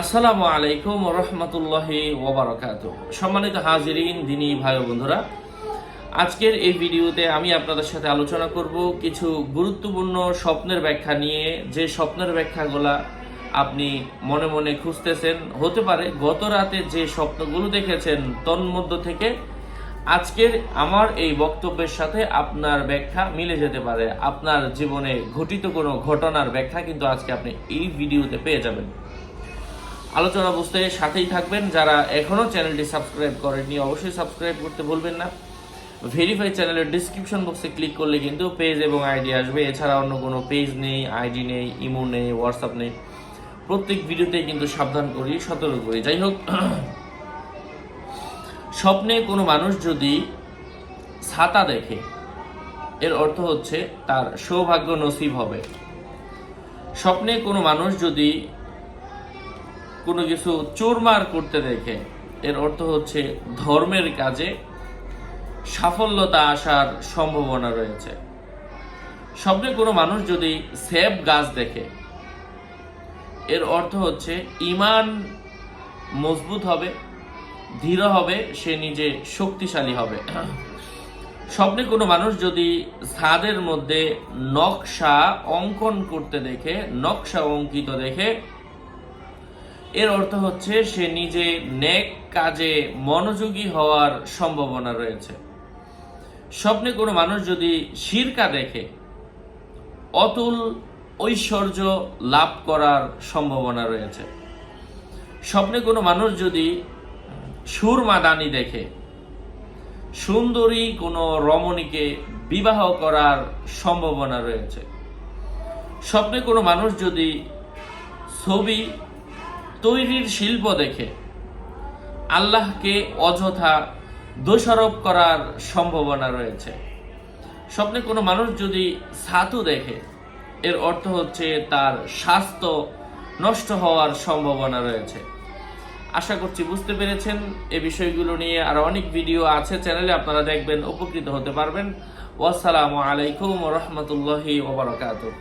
আসসালামু আলাইকুম রহমতুল্লাহি ওবরাকাত সম্মানিত হাজিরিন, দিনী ভাই বন্ধুরা, আজকের এই ভিডিওতে আমি আপনাদের সাথে আলোচনা করব কিছু গুরুত্বপূর্ণ স্বপ্নের ব্যাখ্যা নিয়ে। যে স্বপ্নের ব্যাখ্যাগুলা আপনি মনে মনে খুঁজতেছেন, হতে পারে গত রাতে যে স্বপ্নগুলো দেখেছেন, তন্মধ্য থেকে আজকের আমার এই বক্তব্যের সাথে আপনার ব্যাখ্যা মিলে যেতে পারে। আপনার জীবনে ঘটিত কোনো ঘটনার ব্যাখ্যা কিন্তু আজকে আপনি এই ভিডিওতে পেয়ে যাবেন। আলোচনা বুঝতে সাথেই থাকবেন। যারা এখনও চ্যানেলটি সাবস্ক্রাইব করেননি, অবশ্যই সাবস্ক্রাইব করতে ভুলবেন না। ভেরিফাই চ্যানেলের ডিসক্রিপশন বক্সে ক্লিক করলে কিন্তু পেজ এবং আইডি আসবে। এছাড়া অন্য কোনো পেজ নেই আইডি নেই ইমো নেই হোয়াটসঅ্যাপ নেই। প্রত্যেক ভিডিওতে কিন্তু সাবধান করি সতর্ক করি যাই হোক, স্বপ্নে কোনো মানুষ যদি ছাতা দেখে, এর অর্থ হচ্ছে তার সৌভাগ্য নসিব হবে। স্বপ্নে কোনো মানুষ যদি কোনো কিছু চোরমার করতে দেখে। এর অর্থ হচ্ছে ধর্মের কাজে সাফল্যতা আসার সম্ভাবনা রয়েছে। স্বপ্নে কোনো মানুষ যদি সেব গাছ দেখে, এর অর্থ হচ্ছে ইমান মজবুত হবে, ধীর হবে, সে নিজে শক্তিশালী হবে। স্বপ্নে কোনো মানুষ যদি ছাদের মধ্যে নকশা অঙ্কন করতে দেখে, নকশা অঙ্কিত দেখে এর অর্থ হচ্ছে সে নিজে নেক কাজে মনোযোগী হওয়ার সম্ভাবনা রয়েছে। স্বপ্নে কোনো মানুষ যদি শিরকা দেখে, অতুল ঐশ্বর্য লাভ করার সম্ভাবনা রয়েছে। স্বপ্নে কোনো মানুষ যদি সুরমাদানি দেখে, সুন্দরী কোনো রমণীকে বিবাহ করার সম্ভাবনা রয়েছে। স্বপ্নে কোনো মানুষ যদি ছবি তৈরির শিল্প দেখে আল্লাহকে অযথা দোষারোপ করার সম্ভাবনা রয়েছে। স্বপ্নে কোনো মানুষ যদি ছাতু দেখে, এর অর্থ হচ্ছে তার স্বাস্থ্য নষ্ট হওয়ার সম্ভাবনা রয়েছে। আশা করছি বুঝতে পেরেছেন। এ বিষয়গুলো নিয়ে আরও অনেক ভিডিও আছে চ্যানেলে, আপনারা দেখবেন, উপকৃত হতে পারবেন। ওয়াসসালামু আলাইকুম রহমতুল্লাহি ওবরাকাতুহ